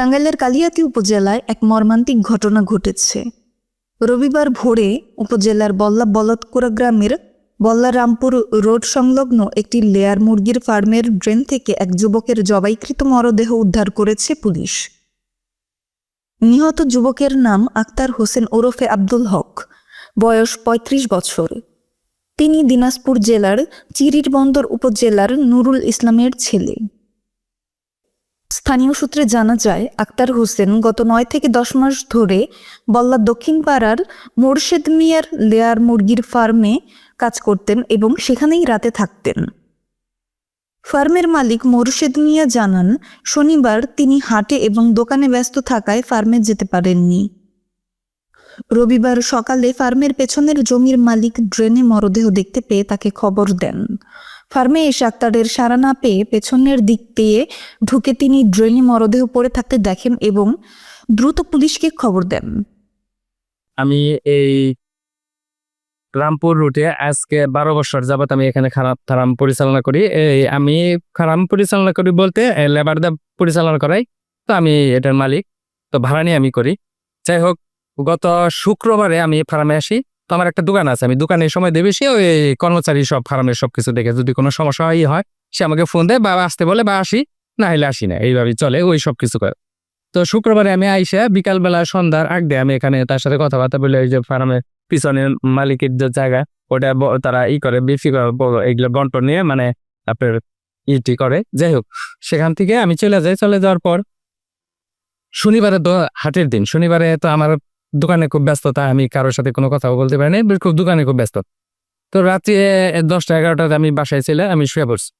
টাঙ্গাইলের কালিয়াতি উপজেলায় এক মর্মান্তিক ঘটনা ঘটেছে। রবিবার ভোরে উপজেলার বল্লা বলদকুড়া গ্রামের বল্লারামপুর রোড সংলগ্ন একটি লেয়ার মুরগির ফার্মের ড্রেন থেকে এক যুবকের জবাইকৃত মরদেহ উদ্ধার করেছে পুলিশ। নিহত যুবকের নাম আক্তার হোসেন ওরফে আব্দুল হক, বয়স ৩৫ বছর। তিনি দিনাজপুর জেলার চিরির বন্দর উপজেলার নুরুল ইসলামের ছেলে। স্থানীয় সূত্রে জানা যায়, আক্তার হোসেন গত নয় থেকে দশ মাস ধরে বল্লা দক্ষিণ পাড়ার মোরশেদ মিয়ার লেয়ার মুরগির ফার্মে কাজ করতেন এবং সেখানেই রাতে থাকতেন। ফার্মের মালিক মোরশেদ মিয়া জানান, শনিবার তিনি হাটে এবং দোকানে ব্যস্ত থাকায় ফার্মে যেতে পারেননি। রবিবার সকালে ফার্মের পেছনের জমির মালিক ড্রেনে মরদেহ দেখতে পেয়ে তাকে খবর দেন। ফার্মে এসে আক্তারের সাড়া না পেয়ে পেছনের দিক দিয়ে ঢুকে তিনি ড্রেনে মরদেহ পড়ে থাকতে দেখেন এবং দ্রুত পুলিশকে খবর দেন। আমি এই রামপুর রুটে আজকে বারো বছর যাবত আমি এখানে খারাপ খারাম পরিচালনা করি। এই আমি খারাম পরিচালনা করি বলতে লেবার দা পরিচালনা করাই। তো আমি এটার মালিক, তো ভাড়া নিয়ে আমি করি। যাই হোক গত শুক্রবারে আমি ফার্মে আসি, তো আমার একটা দোকান আছে। আমি দোকানে সময় দেবে, সে ওই কর্মচারী সব ফার্মের সব কিছু দেখে। যদি কোনো সমস্যা হয় সে আমাকে ফোন দেয়, বা আসতে বলে, বা আসি, না হলে আসি না। এইভাবেই চলে, ওই সব কিছু করে। তো শুক্রবারে আমি আইসা, বিকালবেলা সন্ধ্যার আগ দিয়ে আমি এখানে তার সাথে কথাবার্তা বলি ওই যে ফার্মের পিছনে মালিকের যে জায়গা, ওটা তারা ই করে, বিক্রি করে এগুলো বন্টন নিয়ে মানে আপনার ইটি করে। যাই হোক, সেখান থেকে আমি চলে যাই। চলে যাওয়ার পর, শনিবারে তো হাটের দিন। শনিবারে তো আমার দোকানে খুব ব্যস্ততা আমি কারোর সাথে কোনো কথাও বলতে পারি না খুব দোকানে খুব ব্যস্ত। তো রাত্রি দশটা এগারোটাতে আমি বাসায় ছিলে আমি শুয়ে পড়ছি।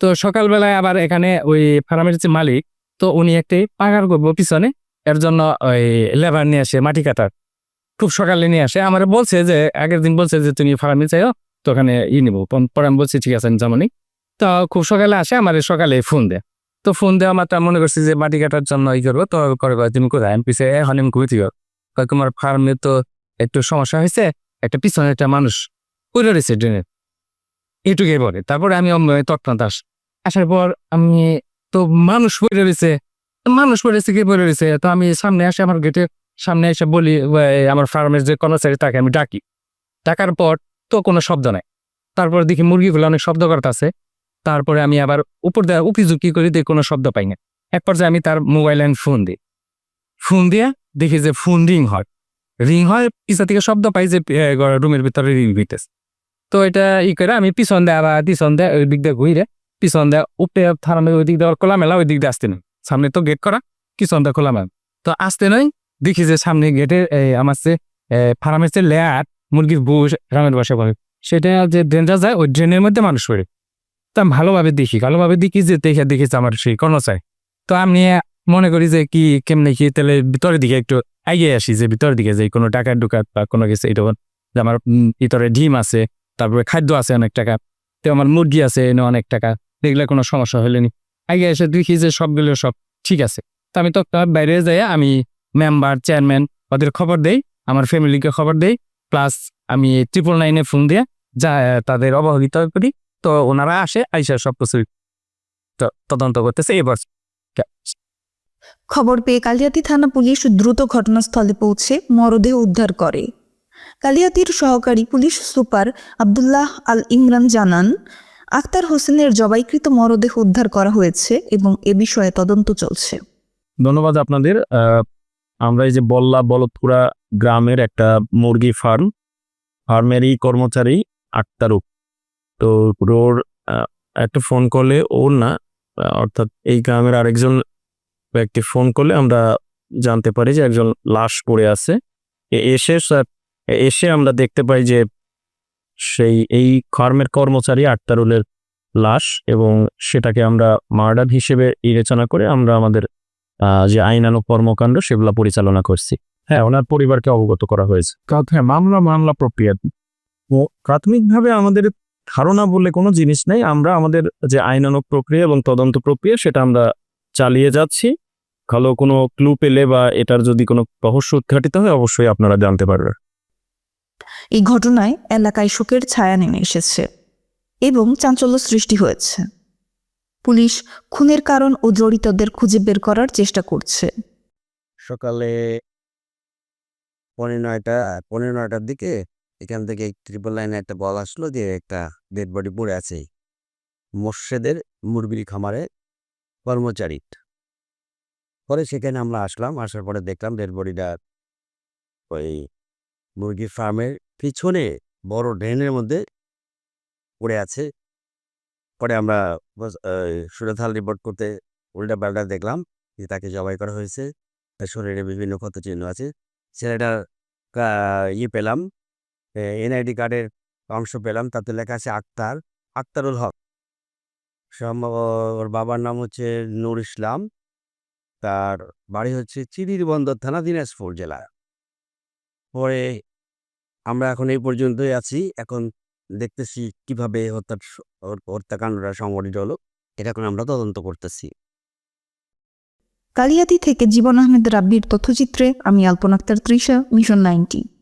তো সকালবেলায় আবার এখানে ওই ফার্মের যে মালিক, তো উনি একটি পাকার করব পিছনে, এর জন্য ওই লেবার নিয়ে আসে, মাটি কাটার। খুব সকালে নিয়ে আসে, আমার বলছে যে, আগের দিন বলছে যে, তুমি ফার্মে চাইও তো ওখানে ই নিবো। পরে আমি বলছি, ঠিক আছে যেমনই তো খুব সকালে আসে, আমার সকালে ফোন দেয়। তো ফোন দেওয়া মাত্র মনে করছি যে, মাটি কাটার জন্য ই করব, তো করে তুমি কোথায়? আমি পিছিয়ে এখন আমি ঘুরতে গেল তোমার ফার্মে তো একটু সমস্যা হয়েছে, একটা পিছনে একটা মানুষ পড়ে রয়েছে ড্রেনের এটুকুই বলে। তারপরে আমি তৎক্ষণাৎ আস আসার পর আমি তো মানুষ পড়ে রয়েছে। মানুষ পড়েছে কি পড়ে রয়েছে? তো আমি সামনে আসে আমার গেটে, সামনে এসে বলি আমার ফার্মের যে কর্মচারী তাকে আমি ডাকি। ডাকার পর তো কোনো শব্দ নাই। তারপর দেখি মুরগিগুলো অনেক শব্দ করতেছে। তারপরে আমি আবার উপর দেওয়া উকিঝুঁকি করি দেখি কোনো শব্দ পাই না। এক পর্যায়ে আমি তার মোবাইল লাইন ফোন দিই। ফোন দিয়ে দেখি যে ফোন রিং হয়। রিং হয় পিছা থেকে শব্দ পাই যে রুমের ভিতরে রিং হইতেছে। তো এটা ই করে আমি পিছন দেয় আবার পিছন দেয় ওই দিক দিয়ে ঘুরে, পিছন দেয় উপরে থানামে ওই দিক দিয়ে খোলা মেলা ওই দিক দিয়ে আসতে নয় সামনে তো গেট করা, পিছন দেয় খোলা মেলা তো আসতে নয় দেখি যে সামনে গেটে আমার যে ফার্মের যে লেয়ার মুরগির বুশ গ্রামের বাসা বলে, সেটা যে ড্রেনটা যায়, ওই ড্রেনের মধ্যে মানুষ পড়ে। তো ভালোভাবে দেখি ভালোভাবে দেখি যে, দেখে দেখেছি আমার সেই কর্মচারী তো আমি মনে করি যে কি, কেমনে কি, তাহলে ভিতরের দিকে একটু এগিয়ে আসি, যে ভিতরের দিকে যে কোনো টাকার ঢুকাত বা কোনো কিছু এটা যে আমার ভিতরে ডিম আছে, তারপরে খাদ্য আছে অনেক টাকা, তো আমার মুরগি আছে, এনে অনেক টাকা, দেখলে কোনো সমস্যা হলে নি। আগে এসে দেখি যে সবগুলো সব ঠিক আছে। তো আমি তো বাইরে যাই, আমি মেম্বার চেয়ারম্যান ওদের খবর দেই, আমার ফ্যামিলিকে খবর দেই প্লাস আমি ট্রিপল নাইনে ফোন দিয়ে যা, তাদের অবহিত করি, তো ওনারা আসে, আইসা সব কিছু, ত- তদন্ত করতেছে এবার খবর পেয়ে কালিয়াতি থানা পুলিশ দ্রুত ঘটনাস্থলে পৌঁছে মরদেহ উদ্ধার করে। কালিয়াতির সহকারী পুলিশ সুপার আব্দুল্লাহ আল ইমরান জানান আক্তার হোসেনের জবাইকৃত মরদেহ উদ্ধার করা হয়েছে এবং এ বিষয়ে তদন্ত চলছে। ধন্যবাদ আপনাদের। আমরা এই যে বল্লা বলদপুরা গ্রামের একটা মুরগি ফার্ম ফার্মেরই কর্মচারী আক্তারুক তো আহ, একটা ফোন করলে ওর না অর্থাৎ এই গ্রামের আরেকজন ব্যক্তি ফোন করলে আমরা জানতে পারি যে একজন লাশ পড়ে আছে। এসে স্যার এসে আমরা দেখতে পাই যে সেই এই ফার্মের কর্মচারী আক্তারুলের লাশ এবং সেটাকে আমরা মার্ডার হিসেবে বিবেচনা করে আমরা আমাদের যে আইনানুগ কর্মকাণ্ড সেগুলো পরিচালনা করছি। হ্যাঁ ওনার পরিবারকে অবগত করা হয়েছে। হ্যাঁ মামলা মামলা প্রক্রিয়া। প্রাথমিকভাবে আমাদের ধারণা বলে কোনো জিনিস নেই। আমরা আমাদের যে আইনানুগ প্রক্রিয়া এবং তদন্ত প্রক্রিয়া সেটা আমরা চালিয়ে যাচ্ছি। ভালো কোনো ক্লু পেলে বা এটার যদি কোনো রহস্য উদ্ঘাটিত হয় অবশ্যই আপনারা জানতে পারবেন। এই ঘটনায় এলাকায় শোকের ছায়া নেমে এসেছে এবং চাঞ্চল্য সৃষ্টি হয়েছে। পুলিশ খুনের কারণ ও জড়িতদের খুঁজে বের করার চেষ্টা করছে। সকালে পনেরো নয়টা পনেরো নয়টার দিকে এখান থেকে ট্রিপল লাইনে একটা বল আসলো যে একটা ডেড বডি পড়ে আছে। মোর্শেদের মুরগির খামারে কর্মচারী। পরে সেখানে আমরা আসলাম। আসার পরে দেখলাম ডেড ওই মুরগির ফার্মের পিছনে বড় ড্রেনের মধ্যে পড়ে আছে। পরে আমরা সুরথাল রিপোর্ট করতে উল্টা পাল্টা দেখলাম যে তাকে জবাই করা হয়েছে। তার শরীরে বিভিন্ন ক্ষত চিহ্ন আছে ছেলেটার ইয়ে পেলাম এনআইডি কার্ডের অংশ পেলাম। তাতে লেখা আছে আক্তার, আক্তারুল হক। সম্ভব ওর বাবার নাম হচ্ছে নূর ইসলাম। তার বাড়ি হচ্ছে চিরির বন্দর থানা, দিনাজপুর জেলা। পরে আমরা এখন এই পর্যন্তই আছি। এখন দেখতেছি কীভাবে হর- হত্যাকাণ্ডটা সংগঠিত হলো। এটা এখন আমরা তদন্ত করতেছি। কালিয়াতি থেকে জীবন আহমেদ রাব্বির তথ্যচিত্রে আমি Alpana Akter Trisha mission ninety.